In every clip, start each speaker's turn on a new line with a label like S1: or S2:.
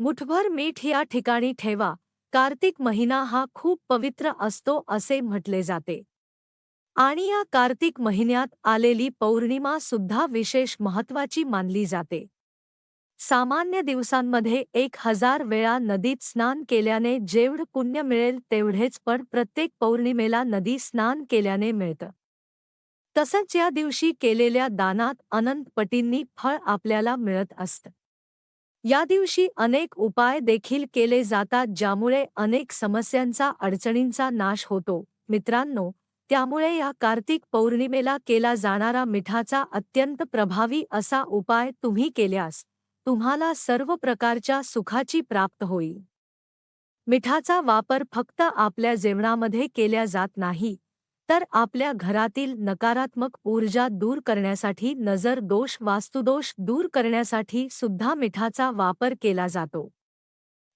S1: मुठभर मीठ या ठिकाणी ठेवा. कार्तिक महिना हा खूप पवित्र असतो असे म्हटले जाते. आणि या कार्तिक महिन्यात आलेली पौर्णिमा सुद्धा विशेष महत्वाची मानली जाते. सामान्य दिवसांमध्ये एक हजार वेळा नदीत स्नान केल्याने जेवढ पुण्य मिळेल तेवढेच पण प्रत्येक पौर्णिमेला नदी स्नान केल्याने मिळतं. तसंच या दिवशी केलेल्या दानात अनंत पटींनी फळ आपल्याला मिळत असतं. या दिवशी अनेक उपाय देखील केले जातात ज्यामुळे अनेक समस्यांचा अडचणींचा नाश होतो. मित्रांनो त्यामुळे या कार्तिक पौर्णिमेला केला जाणारा मिठाचा अत्यंत प्रभावी असा उपाय तुम्ही केल्यास तुम्हाला सर्व प्रकारच्या सुखाची प्राप्त होईल. मिठाचा वापर फक्त आपल्या जेवणामध्ये केल्या जात नाही तर आपल्या घरातील नकारात्मक ऊर्जा दूर करण्यासाठी नजर दोष वास्तुदोष दूर करण्यासाठी सुद्धा मिठाचा वापर केला जातो.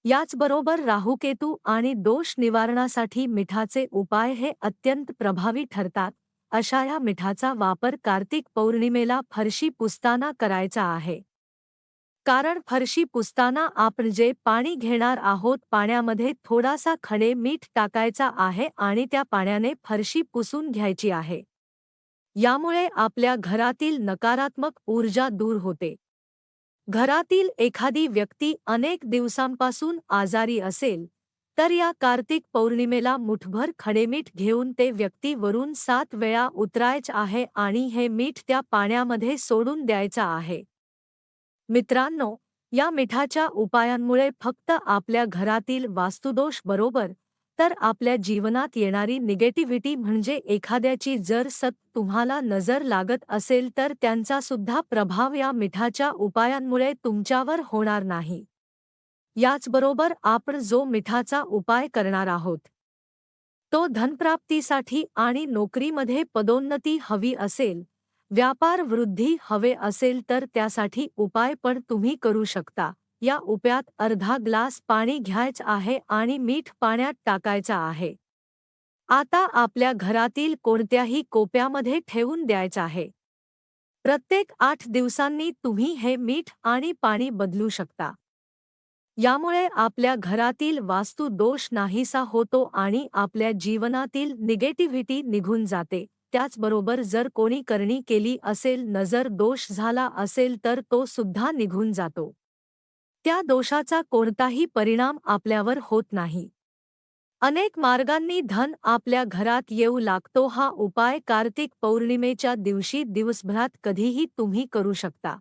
S1: याचबरोबर राहुकेतू आणि दोष निवारणासाठी मिठाचे उपाय हे अत्यंत प्रभावी ठरतात अशा या मिठाचा वापर कार्तिक पौर्णिमेला फरशी पुसताना करायचा आहे. कारण फरशी पुसताना आपण जे पाणी घेणार आहोत पाण्यामध्ये थोडासा खडे मीठ टाकायचा आहे आणि त्या पाण्याने फरशी पुसून घ्यायची आहे. यामुळे आपल्या घरातील नकारात्मक ऊर्जा दूर होते. घरातील एखादी व्यक्ती अनेक दिवसांपासून आजारी असेल तर या कार्तिक पौर्णिमेला मुठभर खडेमीठ घेऊन ते व्यक्तीवरून सात वेळा उतरायच आहे आणि हे मीठ त्या पाण्यामध्ये सोडून द्यायचं आहे. मित्रांनो या मिठाच्या उपायांमुळे फक्त आपल्या घरातील वास्तुदोष बरोबर तर आपल्या जीवनात येणारी निगेटिव्हिटी म्हणजे एखाद्याची जर सत तुम्हाला नजर लागत असेल तर त्यांचा सुद्धा प्रभाव या मिठाच्या उपायांमुळे तुमच्यावर होणार नाही. याचबरोबर आपण जो मिठाचा उपाय करणार आहोत तो धनप्राप्तीसाठी आणि नोकरीमध्ये पदोन्नती हवी असेल व्यापार वृद्धी हवे असेल तर त्यासाठी उपाय पण तुम्ही करू शकता. या उप्यात अर्धा ग्लास पाणी घ्यायचं आहे आणि मीठ पाण्यात टाकायचं आहे. आता आपल्या घरातील कोणत्याही कोप्यामध्ये ठेवून द्यायचं आहे. प्रत्येक आठ दिवसांनी तुम्ही हे मीठ आणि पाणी बदलू शकता. यामुळे आपल्या घरातील वास्तू दोष नाहीसा होतो आणि आपल्या जीवनातील निगेटिव्हिटी निघून जाते. त्याचबरोबर जर कोणी करणी केली असेल नजर दोष झाला असेल तर तो सुद्धा निघून जातो. त्या दोषाचा कोणताही परिणाम आपल्यावर होत नाही. अनेक मार्गांनी धन आपल्या घरात येऊ लागतो हा उपाय कार्तिक पौर्णिमेच्या दिवशी दिवसभरात कधीही तुम्ही करू शकता.